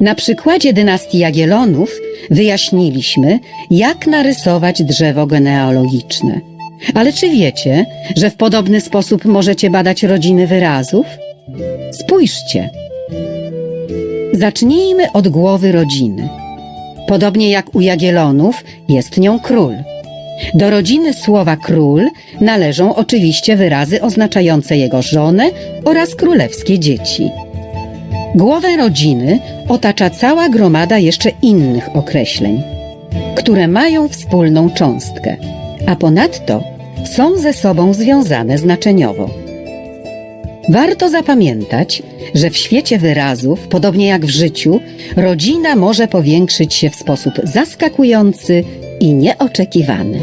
Na przykładzie dynastii Jagiellonów wyjaśniliśmy, jak narysować drzewo genealogiczne. Ale czy wiecie, że w podobny sposób możecie badać rodziny wyrazów? Spójrzcie. Zacznijmy od głowy rodziny. Podobnie jak u Jagiellonów jest nią król. Do rodziny słowa król należą oczywiście wyrazy oznaczające jego żonę oraz królewskie dzieci. Głowę rodziny otacza cała gromada jeszcze innych określeń, które mają wspólną cząstkę, a ponadto są ze sobą związane znaczeniowo. Warto zapamiętać, że w świecie wyrazów, podobnie jak w życiu, rodzina może powiększyć się w sposób zaskakujący i nieoczekiwany.